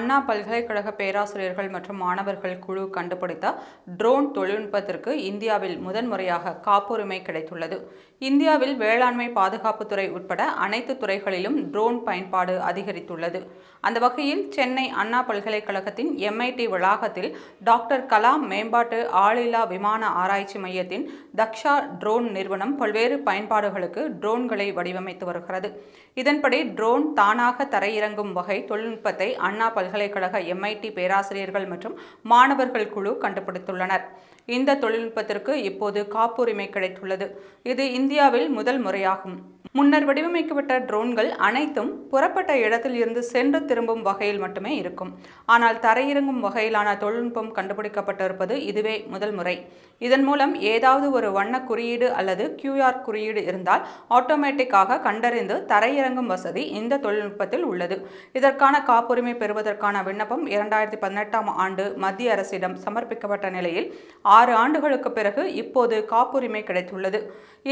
Anna பல்கலைக்கழக பேராசிரியர்கள் மற்றும் மாணவர்கள் குழு கண்டுபிடித்த ட்ரோன் தொழில்நுட்பத்திற்கு இந்தியாவில் முதன்முறையாக காப்புரிமை கிடைத்துள்ளது. இந்தியாவில் வேளாண்மை பாதுகாப்புத்துறை உட்பட அனைத்து துறைகளிலும் ட்ரோன் பயன்பாடு அதிகரித்துள்ளது. அந்த வகையில் சென்னை அண்ணா பல்கலைக்கழகத்தின் எம்ஐடி வளாகத்தில் டாக்டர் கலாம் மேம்பாட்டு ஆளில்லா விமான ஆராய்ச்சி மையத்தின் தக்ஷா ட்ரோன் நிறுவனம் பல்வேறு பயன்பாடுகளுக்கு ட்ரோன்களை வடிவமைத்து வருகிறது. இதன்படி ட்ரோன் தானாக தரையிறங்கும் வகை தொழில்நுட்பத்தை அண்ணா பல்கலைக்கழக எம்ஐடி பேராசிரியர்கள் மற்றும் மாணவர்கள் குழு கண்டுபிடித்துள்ளனர். இந்த தொழில்நுட்பத்திற்கு இப்போது காப்புரிமை கிடைத்துள்ளது. இது இந்தியாவில் முதல் முறையாகும். முன்னர் வடிவமைக்கப்பட்ட ட்ரோன்கள் அனைத்தும் புறப்பட்ட இடத்தில் இருந்து சென்று திரும்பும் வகையில் மட்டுமே இருக்கும். ஆனால் தரையிறங்கும் வகையிலான தொழில்நுட்பம் கண்டுபிடிக்கப்பட்டிருப்பது இதுவே முதல் முறை. இதன் மூலம் ஏதாவது ஒரு வண்ண குறியீடு அல்லது கியூஆர் குறியீடு இருந்தால் ஆட்டோமேட்டிக்காக கண்டறிந்து தரையிறங்கும் வசதி இந்த தொழில்நுட்பத்தில் உள்ளது. இதற்கான காப்புரிமை பெறுவதற்கான விண்ணப்பம் இரண்டாயிரத்தி பதினெட்டாம் ஆண்டு மத்திய அரசிடம் சமர்ப்பிக்கப்பட்ட நிலையில் ஆறு ஆண்டுகளுக்கு பிறகு இப்போது காப்புரிமை கிடைத்துள்ளது.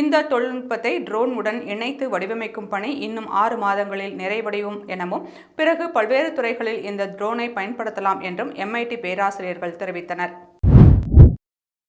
இந்த தொழில்நுட்பத்தை ட்ரோன் உடன் இணைத்து வடிவமைக்கும் பணி இன்னும் ஆறு மாதங்களில் நிறைவடையும் எனவும் பிறகு பல்வேறு துறைகளில் இந்த ட்ரோனை பயன்படுத்தலாம் என்றும் எம்ஐடி பேராசிரியர்கள் தெரிவித்தனர்.